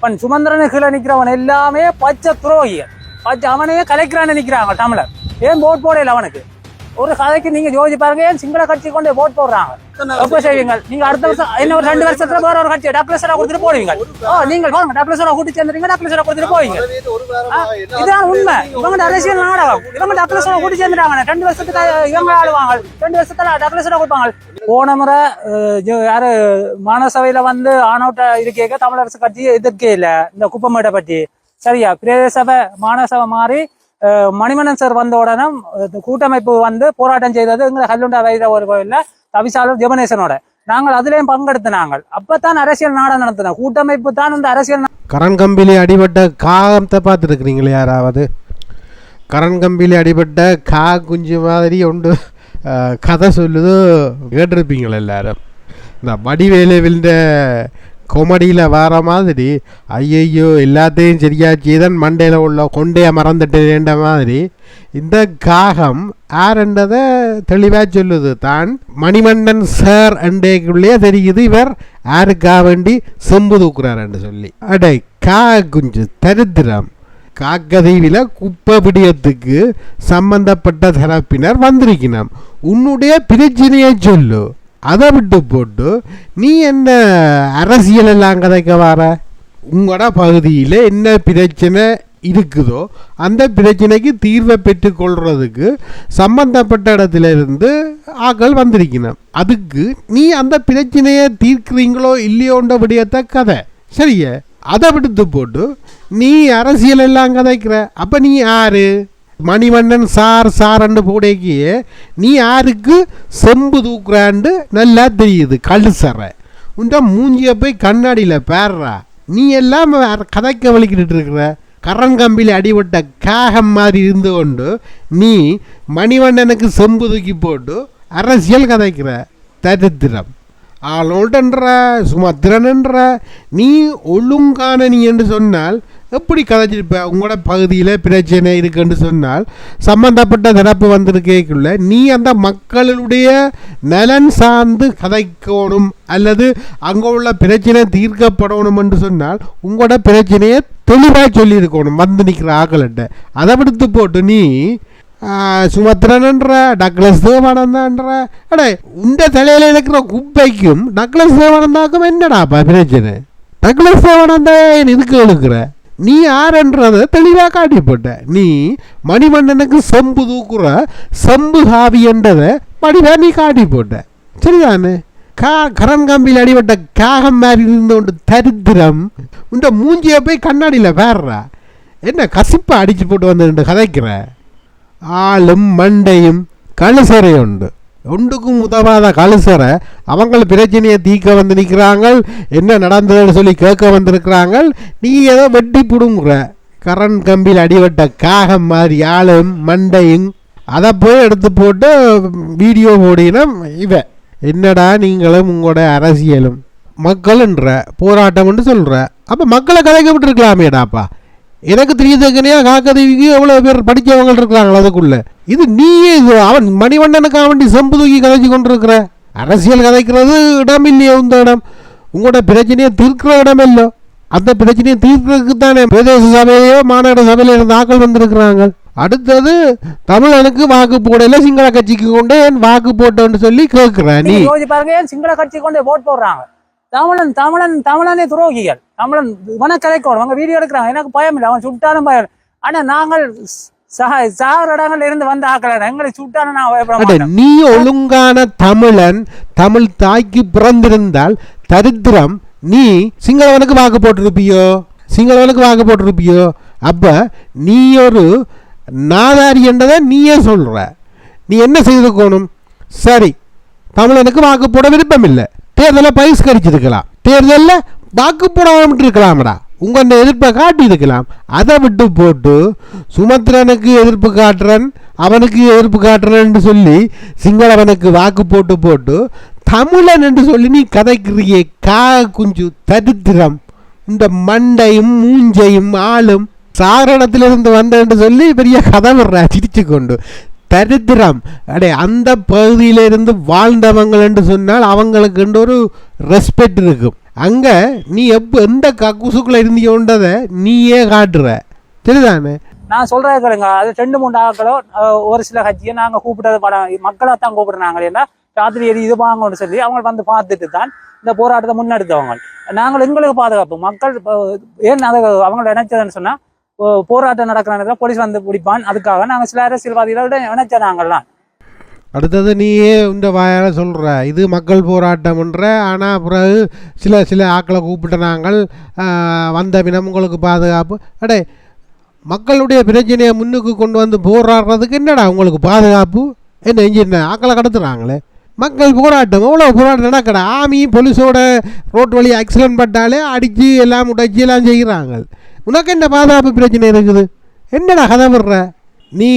பன் சுமந்திரனு கீழே நிற்கிறவன் எல்லாமே பச்சை துரோகிகள். பச்சை அவனையே கலைக்கிறான்னு நிக்கிறாங்க தமிழர். ஏன் போட் போடையில் அவனுக்கு? ஒரு கதைக்கு நீங்க யோசிச்சு பாருங்க ஏன் சிங்கள கட்சி கொண்டு ஓட் போடுறாங்க? எப்ப செய்வீங்க நீங்க அடுத்த வருஷம் இன்னும் ஒரு ரெண்டு வருஷத்துல வேற ஒரு கட்சி டப்ளசரா கொடுத்துட்டு போடுவீங்க. ஓ நீங்கள் பாருங்க டப்ளசரா கூட்டி சேர்ந்துறீங்க டப்ளசரா கொடுத்துட்டு போவீங்க. இதுதான் உண்மை. இவங்க அரசியல் நாடகம். இவங்க டக்ளஸோட கூட்டி சேர்ந்துட்டாங்க ரெண்டு வருஷத்துக்கு இவங்க ஆடுவாங்க ரெண்டு வருஷத்துல டக்ளஸோட கொடுப்பாங்க. போன முறை யாரு மாநசபையில வந்து ஆனோட்ட இருக்கேக்க தமிழரசு கட்சி எதிர்க்கே இல்ல. இந்த குப்பமேட்டை பற்றி. சரியா? பிரதேச சபை மாநசபை மாறி மணிமணன் சார் வந்த உடனே கூட்டமைப்பு வந்து போராட்டம் செய்தது எங்களை கல்லுண்டா வைர ஒரு கோயில்ல தவிசாளர் ஜெபனேசனோட நாங்கள் அதுலேயும் பங்கெடுத்து நாங்கள். அப்பதான் அரசியல் நாடகம் நடத்தினோம் கூட்டமைப்பு தான் இந்த அரசியல் கரண் கம்பிலே அடிபட்ட காகத்தை பார்த்துருக்குறீங்களே யாராவது? கரண் கம்பிலே அடிபட்ட கா குஞ்சு மாதிரி ஒன்று கதை சொல்லுது கேட்டிருப்பீங்களா எல்லாரும். இந்த வடிவேலு விழுந்த கொமடியில் வர மாதிரி ஐயையோ எல்லாத்தையும் சரியாச்சுதான் மண்டையில் உள்ள கொண்டைய மறந்துட்டேன்ற மாதிரி இந்த காகம் ஆரண்டதை தெளிவாக சொல்லுது தான் மணிமண்டன் சார் அண்டேக்குள்ளேயே தெரியுது இவர் யாருக்கா வேண்டி செம்பு தூக்குறாருன்னு சொல்லி. அடே கா குஞ்சு தரித்திரம். காக்கதீவில குப்பை பிடியத்துக்கு சம்பந்தப்பட்ட தரப்பினர் வந்திருக்கணும். உன்னுடைய பிரச்சனையை சொல்லு. அதை விட்டு போட்டு நீ என்ன அரசியல் எல்லாம் கதைக்க வர? உங்களோட பகுதியில் என்ன பிரச்சனை இருக்குதோ அந்த பிரச்சனைக்கு தீர்வை பெற்றுக்கொள்கிறதுக்கு சம்பந்தப்பட்ட இடத்துல இருந்து ஆக்கள் வந்திருக்கணும் அதுக்கு நீ அந்த பிரச்சனையை தீர்க்குறீங்களோ இல்லையோன்ற விடயத்தை கதை. சரியா? அதை விடுத்து போட்டு நீ அரசியல் எல்லாம் கதைக்கிற. அப்போ நீ யாரு? மணிவண்ணன் சார் சாரன்னு போடைக்கு நீ யாருக்கு செம்பு தூக்குறான்னு நல்லா தெரியுது கழுசற உன்ட்ட மூஞ்சிய போய் கண்ணாடியில் பேர்றா. நீ எல்லாம் கதைக்க வலிக்கிட்டு இருக்கிற. கரங்கம்பியில் அடிபட்ட காகம் மாதிரி இருந்து கொண்டு நீ மணிவண்ணனுக்கு செம்பு தூக்கி போட்டு அரசியல் கதைக்கிற. தரித்திரம். ஆளோட்டன்ற சுமத்திரன்ன்ற நீ ஒழுங்கான நீ என்று சொன்னால் எப்படி கதைச்சிருப்பேன் உங்களோட பகுதியில் பிரச்சனை இருக்குன்னு சொன்னால் சம்பந்தப்பட்ட தரப்பு வந்திருக்கேக்குள்ள நீ அந்த மக்களுடைய நலன் சார்ந்து கதைக்கணும் அல்லது அங்கே உள்ள பிரச்சனை தீர்க்கப்படணும் என்று சொன்னால் உங்களோட பிரச்சனையை தெளிவாக சொல்லியிருக்கணும் வந்து நிற்கிற ஆக்கள்கிட்ட. அதை விடுத்து போட்டு நீ சுமத்திரன்ன்ற டக்ளஸ் தேவானந்தான்ற அடே உண்ட தலையில் இருக்கிற குப்பைக்கும் டக்ளஸ் தேவானந்தாக்கும் என்னடாப்பா பிரச்சனை? டக்ளஸ் தேவானந்தா ஏன் எழுக்கிற நீ யாருன்றதை தெளிவாக காட்டி போட்ட நீ மணிமண்டனுக்கு செம்பு தூக்குற செம்பு ஹாவி என்றதை நீ காட்டி போட்ட சரிதானே? கா கரண் கம்பியில் அடிபட்ட காகம் மாதிரி இருந்தோண்டு தரித்திரம் உண்ட மூஞ்சியை போய் கண்ணாடியில் வேறுறா என்ன கசிப்பை அடிச்சு போட்டு வந்து கதைக்கிற? ஆளும் மண்டையும் கழுசறை உண்டு. ஒன்றுக்கும் உதவாத கழுசரை அவங்க பிரச்சனையை தீக்க வந்து நிற்கிறாங்க என்ன நடந்ததுன்னு சொல்லி கேட்க வந்திருக்கிறாங்க நீ ஏதோ வெட்டி பிடுங்குற. கரண் கம்பியில் அடிபட்ட காகம் மாதிரி ஆளும் மண்டையும். அதை போய் எடுத்து போட்டு வீடியோ போடினம் இவ. என்னடா நீங்களும் உங்களோட அரசியலும். மக்கள்ன்ற போராட்டம்னு சொல்கிற அப்போ மக்களை கதைக்க எனக்கு எனக்கு தெரியுதுக்கனையா காக்கதேவிக்கு எவ்வளோ பேர் படித்தவங்க இருக்கிறாங்களா அதுக்குள்ள. இது நீயே இது அவன் மணிவண்ணனுக்காக வேண்டி செம்பு தூக்கி கதைச்சு கொண்டிருக்கிற. அரசியல் கதைக்கிறது இடம் இல்லையே இந்த இடம். உங்களோட பிரச்சனையை தீர்க்கிற இடம் இல்லை. அந்த பிரச்சனையை தீர்க்கிறதுக்கு தானே பிரதேச சபையோ மாநகர சபையில இருந்து ஆக்கள் வந்திருக்கிறாங்க. அடுத்தது தமிழனுக்கு வாக்கு போடல சிங்கள கட்சிக்கு கொண்டு என் வாக்கு போட்டோன்னு சொல்லி கேட்கிறேன் நீ. பாருங்க ஏன் சிங்கள கட்சி கொண்டு ஓட் போடுறாங்க? தமிழன் தமிழன் தமிழனே துரோகிகள். தமிழன் இவனை கலைக்கணும் அவங்க வீடியோ எடுக்கிறாங்க. எனக்கு பயம் இல்லை. அவன் சுட்டாலும் பயம். ஆனா நாங்கள் சா- சாகர இடங்கள்ல இருந்து வந்த ஆக்கள் எங்களை சுட்டாலும் நான் நீ ஒழுங்கான தமிழன் தமிழ் தாய்க்கு பிறந்திருந்தால் தரித்திரம் நீ சிங்களவனுக்கு வாக்கு போட்டிருப்பியோ? சிங்களவனுக்கு வாக்கு போட்டிருப்பியோ? அப்ப நீ ஒரு நாதாரி என்றதை நீயே சொல்ற. நீ என்ன செய்திருக்கணும் சரி தமிழனுக்கு வாக்கு போட விருப்பம் இல்லை தேர்தலை பகிஷ்கரிச்சிருக்கலாம். தேர்தலில் வாக்கு போடாமல் இருக்கலாம்டா உங்கள் எதிர்ப்பை காட்டியிருக்கலாம். அதை விட்டு போட்டு சுமத்திரனுக்கு எதிர்ப்பு காட்டுறன் அவனுக்கு எதிர்ப்பு காட்டுறன்னு சொல்லி சிங்களவனுக்கு வாக்கு போட்டு போட்டு தமிழன் என்று சொல்லி நீ கதைக்கிறியே கா குஞ்சு தரித்திரம். இந்த மண்டையும் மூஞ்சையும் ஆளும் சாரணத்திலிருந்து வந்தேன்னு சொல்லி பெரிய கதை வர்ற சிரிச்சு கொண்டு தரித்திரம். அடே அந்த பகுதியிலிருந்து வாழ்ந்தவங்கள் என்று சொன்னால் அவங்களுக்கு ஒரு ரெஸ்பெக்ட் இருக்கும். அங்கே நீ எப்போ எந்த கக்குசுக்குள்ளே இருந்தியோன்றதை நீயே காட்டுற. சரிதானே நான் சொல்கிறேன் கேளுங்க. அது ரெண்டு மூணு ஆக்களோ ஒரு சில கட்சியை நாங்கள் கூப்பிட்டது படம் மக்களை தான் கூப்பிடுறாங்களே ஏன்னா ராத்திரி எது இது வாங்கணும்னு சொல்லி அவங்க வந்து பார்த்துட்டு தான் இந்த போராட்டத்தை முன்னெடுத்தவங்க. நாங்கள் எங்களுக்கு பாதுகாப்பு. மக்கள் இப்போ ஏன் அதை அவங்க நினைச்சதுன்னு சொன்னால் போராட்டம் நடக்கிற நேரத்தில் போலீஸ் வந்து பிடிப்பான். அதுக்காக நாங்கள் சில அரசியல்வாதிகளோட நினைச்ச நாங்கள்லாம். அடுத்தது நீயே இந்த வாயால் சொல்கிற இது மக்கள் போராட்டம்ன்ற ஆனால் பிறகு சில சில ஆக்களை கூப்பிட்டு நாங்கள் வந்த பினம் உங்களுக்கு பாதுகாப்பு. அடே மக்களுடைய பிரச்சனையை முன்னுக்கு கொண்டு வந்து போராடுறதுக்கு என்னடா உங்களுக்கு பாதுகாப்பு? என்ன இன்ஜின் ஆக்களை கடத்துறாங்களே? மக்கள் போராட்டம் எவ்வளோ போராட்டம் நடக்கடா? ஆமி போலீஸோட ரோட் வழி ஆக்சிடென்ட் பட்டாலே அடித்து எல்லாம் உடைச்சி எல்லாம் செய்கிறாங்க. உனக்கு என்ன பாதுகாப்பு பிரச்சனை இருக்குது? என்னடா கதை விடுற? நீ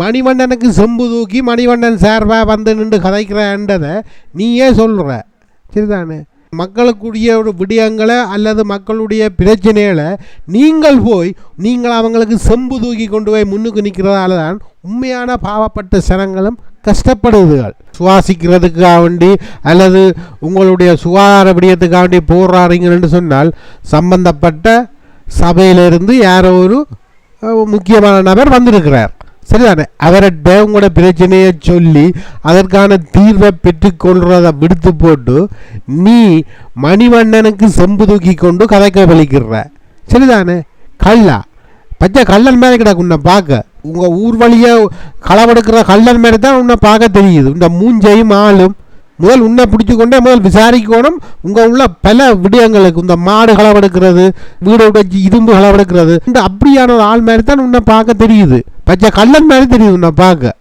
மணிவண்ணனுக்கு செம்பு தூக்கி மணிவண்ணன் சார்பாக வந்து நின்று கதைக்கிறன்றதை நீயே சொல்கிற சரிதானே? மக்களுக்குரிய ஒரு விடயங்களை அல்லது மக்களுடைய பிரச்சனைகளை நீங்கள் போய் நீங்கள் அவங்களுக்கு செம்பு தூக்கி கொண்டு போய் முன்னுக்கு நிற்கிறதால தான் உண்மையான பாவப்பட்ட சனங்களும் கஷ்டப்படுதுகள் சுவாசிக்கிறதுக்காக வேண்டி அல்லது உங்களுடைய சுகாதார விடயத்துக்காக வேண்டி போராடுறீங்கன்னு சொன்னால் சம்பந்தப்பட்ட சபையிலிருந்து யாரோ ஒரு முக்கியமான நபர் வந்திருக்கிறார். சரிதானே? அவர்கிட்ட உங்களோட பிரச்சனையை சொல்லி அதற்கான தீர்வை பெற்றுக்கொள்றதை விடுத்து போட்டு நீ மணிவண்ணனுக்கு செம்பு தூக்கி கொண்டு கதைக்க வலிக்கிற சரிதானே? கல்லா. பச்சை கள்ளன் மேலே கிடக்கு உன்னை பார்க்க. உங்கள் ஊர் வழியை களவெடுக்கிற கள்ளன் மேலே தான் உன்னை பார்க்க தெரியுது. இந்த மூஞ்சையும் ஆளும். முதல் உன்னை பிடிச்சி கொண்டே முதல் விசாரிக்கணும். உங்கள் உள்ள பல விடயங்களுக்கு இந்த மாடு களவெடுக்கிறது வீடு உடைச்சி இரும்பு களவெடுக்கிறது. இந்த அப்படியான ஒரு ஆள் மாதிரி தான் உன்னை பார்க்க தெரியுது. பச்சை கள்ளன் மாதிரி தெரியுது உன்னை பார்க்க.